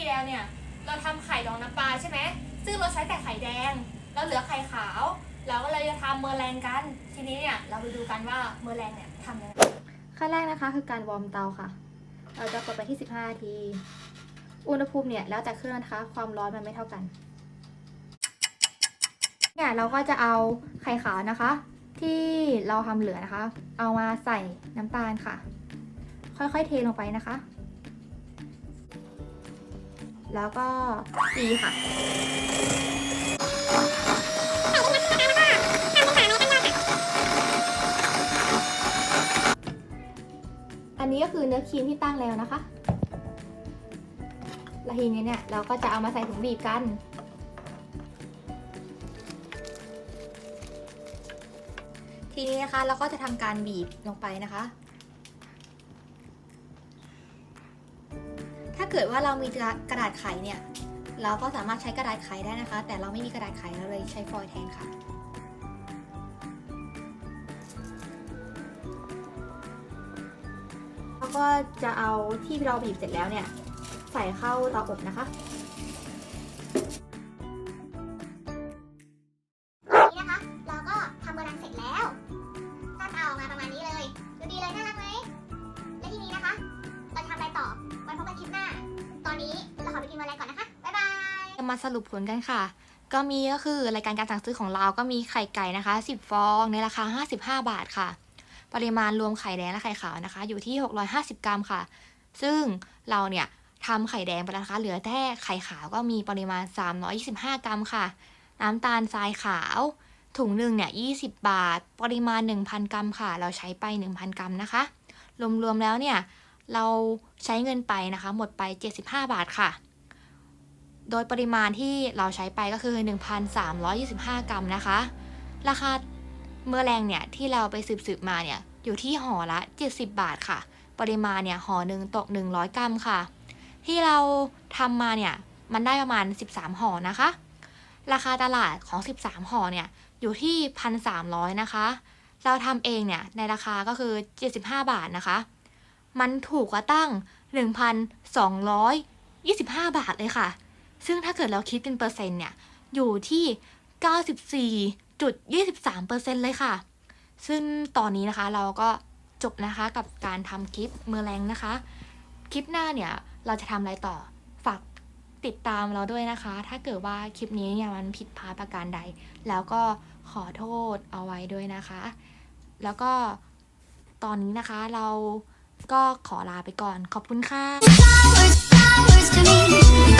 ที่แลเนี่ยเราทำไข่ดองน้ำปลาใช่ไหมซึ่งเราใช้แต่ไข่แดง แล้วเหลือไข่ขาว เราก็เลยจะทำเมอร์แรงกัน ทีนี้เนี่ยเราไปดูกันว่าเมอร์แรงเนี่ยทำยังไงขั้นแรกนะคะคือการวอร์มเตาค่ะ เราจะกดไปที่ 15นาที อุณหภูมิเนี่ยแล้วแต่เครื่องนะคะ ความร้อนมันไม่เท่ากัน เนี่ยเราก็จะเอาไข่ขาวนะคะ ที่เราทำเหลือนะคะ เอามาใส่น้ำตาลค่ะ ค่อยๆเทลงไปนะคะ แล้วก็ตีค่ะอันนี้ก็คือเนื้อครีมที่ตั้งแล้วนะคะแล้วทีนี้เนี่ยเราก็จะเอามาใส่ถุงบีบกัน ทีนี้นะคะเราก็จะทำการบีบลงไปนะคะ เกิดว่าเรามีกระดาษไขเนี่ย เราก็สามารถใช้กระดาษไขได้นะคะ แต่เราไม่มีกระดาษไขเราเลยใช้ฟอยล์แทนค่ะ แล้วก็จะเอาที่เราบีบเสร็จแล้วเนี่ย ใส่เข้าเตาอบนะคะ เราขอไปกินเบอร์แรก่อนนะคะ บ๊ายบายจะมาสรุปผลกันค่ะ ก็มีก็คือรายการการสั่งซื้อของเราก็มีไข่ไก่นะคะ 10 ฟองในราคา 55 บาทค่ะ ปริมาณรวมไข่แดงและไข่ขาวนะคะ อยู่ที่ 650 กรัมค่ะ ซึ่งเราเนี่ยทำไข่แดงไปแล้วนะคะ เหลือแค่ไข่ขาวก็มีปริมาณ 325 กรัมค่ะ น้ำตาลทรายขาวถุงหนึ่งเนี่ย20บาท ปริมาณ 1,000 กรัมค่ะ เราใช้ไป 1,000 กรัมนะคะ รวมๆแล้วเนี่ย เราใช้เงินไปนะคะ หมดไป 75 บาทค่ะ โดยปริมาณที่เราใช้ไปก็คือ 1,325 กรัมนะคะ ราคาเมื่อแรงเนี่ยที่เราไปสืบๆมาเนี่ยอยู่ที่ห่อละ 70 บาทค่ะ ปริมาณเนี่ยห่อหนึ่งตก 100 กรัมค่ะ ที่เราทำมาเนี่ยมันได้ประมาณ 13 ห่อนะคะ ราคาตลาดของ 13 ห่อเนี่ยอยู่ที่ 1,300 นะคะ เราทำเองเนี่ยในราคาก็คือ 75 บาทนะคะ มันถูกกว่าตั้ง 1,225 บาทเลยค่ะ ซึ่งถ้าเกิดเราคิดเป็นเปอร์เซ็นต์เนี่ย อยู่ที่ 94.23%เลยค่ะ ซึ่งตอนนี้นะคะเราก็จบนะคะกับการทำคลิปเมอร์แรงนะคะ คลิปหน้าเนี่ยเราจะทำอะไรต่อ ฝากติดตามเราด้วยนะคะ ถ้าเกิดว่าคลิปนี้เนี่ยมันผิดพลาดประการใด แล้วก็ขอโทษเอาไว้ด้วยนะคะ แล้วก็ตอนนี้นะคะเราก็ขอลาไปก่อน ขอบคุณค่ะ flowers to me.